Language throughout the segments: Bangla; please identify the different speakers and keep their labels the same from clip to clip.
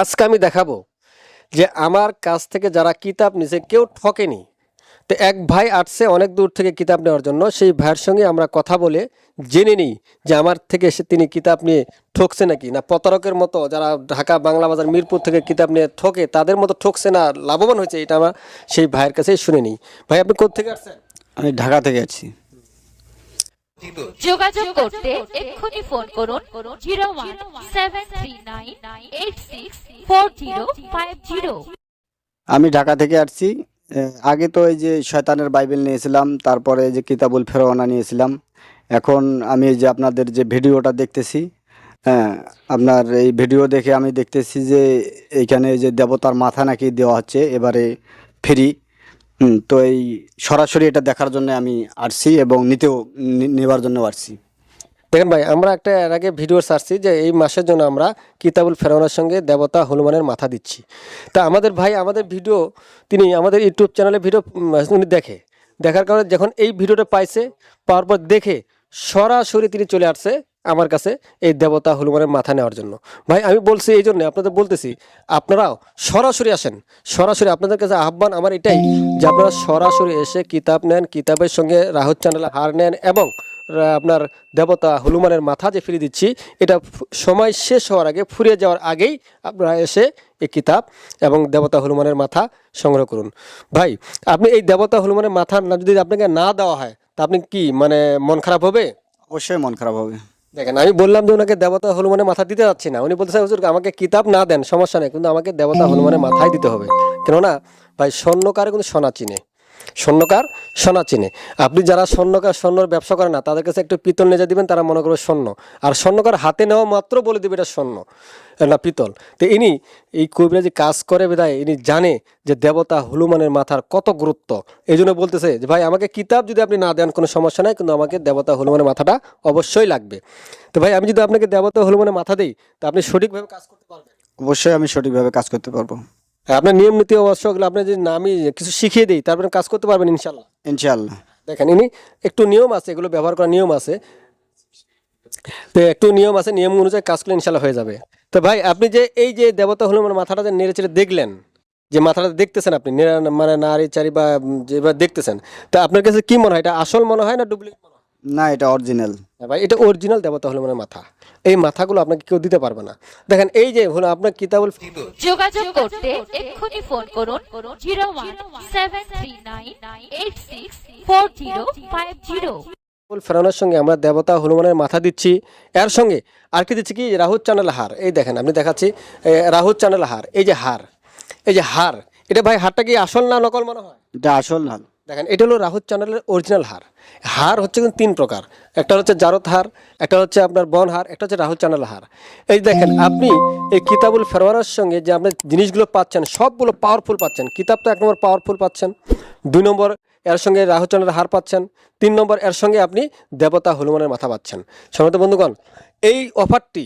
Speaker 1: আজকে আমি দেখাবো যে আমার কাছ থেকে যারা কিতাব নিছে, কেউ ঠকেনি। তো এক ভাই আসছে অনেক দূর থেকে কিতাব নেওয়ার জন্য, সেই ভাইয়ের সঙ্গে আমরা কথা বলে জেনে নিই যে আমার থেকে সে তিনি কিতাব নিয়ে ঠকছে নাকি। না, প্রতারকের মতো যারা ঢাকা বাংলা বাজার, মিরপুর থেকে কিতাব নিয়ে ঠকে, তাদের মতো ঠকছে না, লাভবান হয়েছে, এটা আমরা সেই ভাইয়ের কাছেই শুনে নিই। ভাই, আপনি কোথেকে আসছেন?
Speaker 2: আমি ঢাকা থেকে আছি।
Speaker 3: যোগাযোগ করতে এক্ষুনি ফোন করুন
Speaker 2: আমি ঢাকা থেকে আসছি। আগে তো এই যে শয়তানের বাইবেল নিয়েছিলাম, তারপরে যে কিতাবুল ফেরোয়ানা নিয়েছিলাম। এখন আমি যে আপনাদের যে ভিডিওটা দেখতেছি হ্যাঁ আপনার এই ভিডিও দেখে আমি দেখতেছি যে এইখানে এই যে দেবতার মাথা নাকি দেওয়া হচ্ছে, এবারে ফ্রি। তো এই সরাসরি এটা দেখার জন্য আমি আসছি এবং নিতেও নেবার জন্য আসছি।
Speaker 1: দেখেন ভাই, আমরা একটা এর আগে ভিডিও ছাড়ছি যে এই মাসের জন্য আমরা কিতাবুল ফেরাউনের সঙ্গে দেবতা হনুমানের মাথা দিচ্ছি। তা আমাদের ভাই, আমাদের ভিডিও তিনি আমাদের ইউটিউব চ্যানেলে ভিডিও উনি দেখে। দেখার কারণে যখন এই ভিডিওটা পাইছে, পাওয়ার পর দেখে সরাসরি তিনি চলে আসছে আমার কাছে এই দেবতা হনুমানের মাথা নেওয়ার জন্য। ভাই, আমি বলছি এই জন্য, আপনাদের বলতেছি, আপনারাও সরাসরি আসেন। সরাসরি আপনাদের কাছে আহ্বান আমার এটাই যে আপনারা সরাসরি এসে কিতাব নেন, কিতাবের সঙ্গে রাহুল চ্যানেল হার নেন এবং আপনার দেবতা হনুমানের মাথা যে ফিরিয়ে দিচ্ছি, এটা সময় শেষ হওয়ার আগে, ফুরিয়ে যাওয়ার আগেই আপনারা এসে এই কিতাব এবং দেবতা হনুমানের মাথা সংগ্রহ করুন। ভাই, আপনি এই দেবতা হনুমানের মাথা যদি আপনাকে না দেওয়া হয়, তা আপনি কি মানে মন খারাপ হবে?
Speaker 2: অবশ্যই মন খারাপ হবে।
Speaker 1: দেখেন, আমি বললাম যে ওনাকে দেবতা হনুমানের মাথা দিতে যাচ্ছি না। উনি বলতেছে, হুজুর, আমাকে কিতাব না দেন, সমস্যা নেই। কিন্তু আমাকে দেবতা হনুমানের মাথায় দিতে হবে। কেননা, ভাই, স্বর্ণকারে কিন্তু সোনা চিনে। স্বর্ণকার সোনা চিনে। আপনি যারা স্বর্ণকার, স্বর্ণর ব্যবসা করে না, তাদের কাছে একটু পিতল নিয়ে দিবেন তারা মনে করবে স্বর্ণ। আর স্বর্ণকার হাতে নেওয়া মাত্র বলে দিবে এটা স্বর্ণ না পিতল। তো ইনি এই কবিরা যে কাজ করে বিদায় ইনি জানে যে দেবতা হনুমানের মাথার কত গুরুত্ব। এই জন্য বলতেছে যে, ভাই, আমাকে কিতাব যদি আপনি না দেন, কোনো সমস্যা নাই, কিন্তু আমাকে দেবতা হনুমানের মাথাটা অবশ্যই লাগবে। তো ভাই, আমি যদি আপনাকে দেবতা হনুমানের মাথা দিই, তা আপনি সঠিকভাবে কাজ করতে পারবেন।
Speaker 2: অবশ্যই আমি সঠিকভাবে কাজ করতে পারব।
Speaker 1: আপনার নিয়ম নীতি অবশ্যগুলো আপনি যদি না আমি কিছু শিখিয়ে দিই তারপরে কাজ করতে পারবেন ইনশাল্লাহ
Speaker 2: ইনশাআল্লাহ।
Speaker 1: দেখেন ইনি একটু নিয়ম আছে এগুলো ব্যবহার করার নিয়ম আছে। তো একটু নিয়ম আছে নিয়ম অনুযায়ী কাজ করলে ইনশাল্লাহ হয়ে যাবে। তো ভাই আপনি যে এই যে দেবতা হলো মানে মাথাটা যে নেড়ে চেড়ে দেখলেন যে মাথাটা দেখতেছেন আপনি মানে নারী চারি বা যেভাবে দেখতেছেন তা আপনার কাছে কি মনে হয় এটা আসল মনে হয় না ডুপ্লিকেট মনে হয়?
Speaker 2: না এটা অরিজিনাল।
Speaker 1: হ্যাঁ ভাই এটা অরিজিনাল দেবতা হনুমানের মাথা। এই মাথাগুলো আপনাকে কেউ দিতে পারবে না। দেখেন এই যে হলো আপনার কিতাবুল
Speaker 3: যোগাযোগ করতে এক্ষুনি ফোন করুন zero one seven three nine eight six four zero five zero.
Speaker 1: ফেরানোর সঙ্গে আমরা দেবতা হনুমানের মাথা দিচ্ছি। এর সঙ্গে আর কি দিচ্ছি কি? রাহুল চ্যানেল হার। এই দেখেন আপনি দেখাচ্ছি রাহুল চ্যানেল হার। এই যে হার এই যে হার। এটা ভাই হারটা কি আসল না নকল মনে হয়?
Speaker 2: এটা আসল না।
Speaker 1: দেখেন, এটা হলো রাহুল চ্যানেলের অরিজিনাল হার। হার হচ্ছে কিন্তু তিন প্রকার। একটা হচ্ছে জারত হার, একটা হচ্ছে আপনার বন হার, একটা হচ্ছে রাহুল চ্যানেল হার। এই দেখেন, আপনি এই কিতাবুল ফেরওয়ারের সঙ্গে যে আপনি জিনিসগুলো পাচ্ছেন, সবগুলো পাওয়ারফুল পাচ্ছেন। কিতাব তো এক নম্বর পাওয়ারফুল পাচ্ছেন, দুই নম্বর এর সঙ্গে রাহুল চ্যানেলের হার পাচ্ছেন, তিন নম্বর এর সঙ্গে আপনি দেবতা হনুমানের মাথা পাচ্ছেন। সময় বন্ধুগণ, এই অফারটি,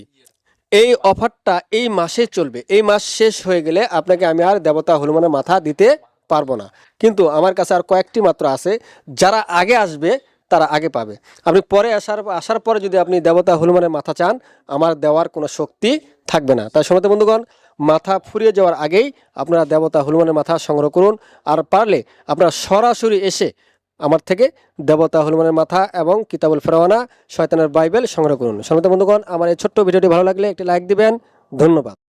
Speaker 1: এই অফারটা এই মাসে চলবে। এই মাস শেষ হয়ে গেলে আপনাকে আমি আর দেবতা হনুমানের মাথা দিতে পারব না। কিন্তু আমার কাছে আর কয়েকটি মাত্র আছে, যারা আগে আসবে, তারা আগে পাবে। আপনি পরে আসার আসার পরে যদি আপনি দেবতা হনুমানের মাথা চান, আমার দেওয়ার কোনো শক্তি থাকবে না। তাই সময় বন্ধুগণ, মাথা ফুরিয়ে যাওয়ার আগেই আপনারা দেবতা হনুমানের মাথা সংগ্রহ করুন। আর পারলে আপনারা সরাসরি এসে আমার থেকে দেবতা হনুমানের মাথা এবং কিতাবুল ফেরওয়ানা, শয়তানের বাইবেল সংগ্রহ করুন। সময় বন্ধুগণ, আমার এই ছোট্ট ভিডিওটি ভালো লাগলে একটি লাইক দিবেন। ধন্যবাদ।